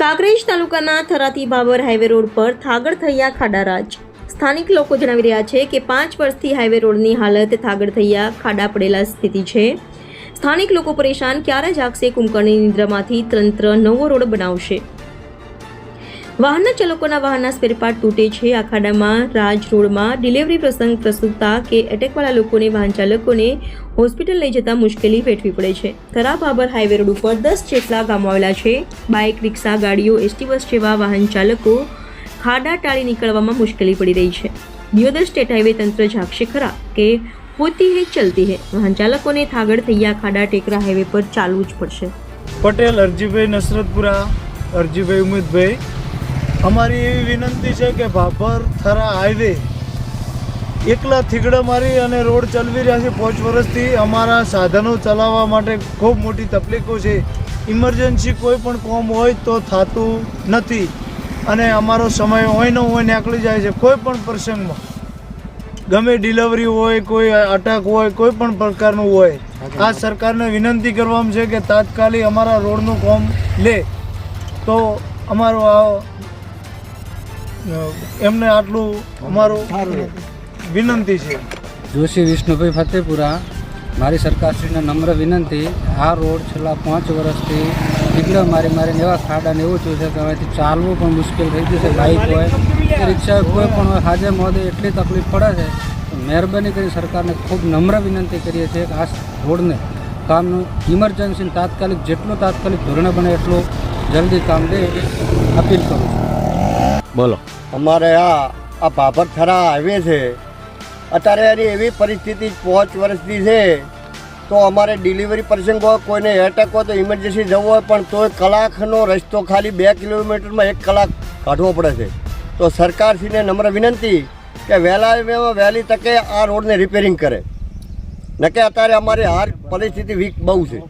કાંકરેજ તાલુકાના થરાતી Babur highway road પર થાગડ થૈયા ખાડારાજ સ્થાનિક લોકો જણાવી રહ્યા છે કે પાંચ વર્ષથી હાઈવે રોડની હાલત થાગડ થૈયા ખાડા પડેલા સ્થિતિ છે. સ્થાનિક લોકો પરેશાન, ક્યારે જાગશે, કુંભકર્ણની નિદ્રામાંથી તંત્ર નવો રોડ બનાવશે? વાહનના ચાલકોના વાહનના સ્પેરપાર્ટ તૂટે છે. આ ખાડામાં રાજ રોડમાં ડિલિવરી પ્રસંગ પ્રસ્તુતતા કે એટેકવાળા લોકોને વાહન ચાલકોને હોસ્પિટલ લઈ જતા મુશ્કેલી વેઠવી પડે છે. ખરાબ બાબર હાઈવે રોડ ઉપર દસ જેટલા ગામો આવેલા છે. બાઇક, રિક્ષા, ગાડીઓ, એસટી બસ જેવા વાહન ચાલકો ખાડા ટાળી નીકળવામાં મુશ્કેલી પડી રહી છે. દિયોદર સ્ટેટ હાઈવે તંત્ર જાગશે ખરા કે હોતી હે, ચલતી હે. વાહન ચાલકોને થાગડ થયા ખાડા ટેકરા હાઈવે પર ચાલવું જ પડશે. પટેલ, અરજીભાઈ નસરતપુરા, અરજીભાઈ ઉમેદભાઈ. અમારી એવી વિનંતી છે કે ભાભર થરા હાઈવે એકલા થીગડા મારી અને રોડ ચલાવી રહ્યા છે પાંચ વર્ષથી. અમારા સાધનો ચલાવવા માટે ખૂબ મોટી તકલીફો છે. ઇમરજન્સી કોઈ પણ કોમ હોય તો થતું નથી અને અમારો સમય હોય ન હોય નીકળી જાય છે કોઈ પણ પ્રસંગમાં. ગમે ડિલિવરી હોય કોઈ અટક હોય કોઈ પણ પ્રકારનું હોય. આ સરકારને વિનંતી કરવામાં છે કે તાત્કાલિક અમારા રોડનું કોમ લે. તો અમારો આ એમને આટલું અમારું વિનંતી છે. જોશી વિષ્ણુભાઈ ફતેપુરા મારી સરકારશ્રીને નમ્ર વિનંતી આ રોડ છેલ્લા પાંચ વર્ષથી ટીકડા મારી મારીને એવા ખાડા ને એવું થયું છે કે હવેથી ચાલવું પણ મુશ્કેલ થઈ ગયું છે બાઇક હોય કે રિક્ષા હોય, કોઈ પણ હોય હાજે મોદે એટલી તકલીફ પડે છે. મહેરબાની કરી સરકારને ખૂબ નમ્ર વિનંતી કરીએ છીએ કે આ રોડને કામનું ઇમરજન્સી તાત્કાલિક જેટલું તાત્કાલિક ધોરણે બને એટલું જલ્દી કામ દે અપીલ કરું છું. બોલો. અમારે આ આ ભાભરથરા હાઈવે છે. અત્યારે એની એવી પરિસ્થિતિ પાંચ વર્ષથી છે, તો અમારે ડિલિવરી પ્રસંગ હોય કોઈને એટેક હોય તો ઇમરજન્સી જવું હોય, પણ તોય કલાકનો રસ્તો ખાલી બે કિલોમીટરમાં એક કલાક કાઢવો પડે છે. તો સરકારશ્રીને નમ્ર વિનંતી કે વહેલા વહેલી તકે આ રોડને રિપેરિંગ કરે. નકે અત્યારે અમારી હાર પરિસ્થિતિ વીક બહુ છે.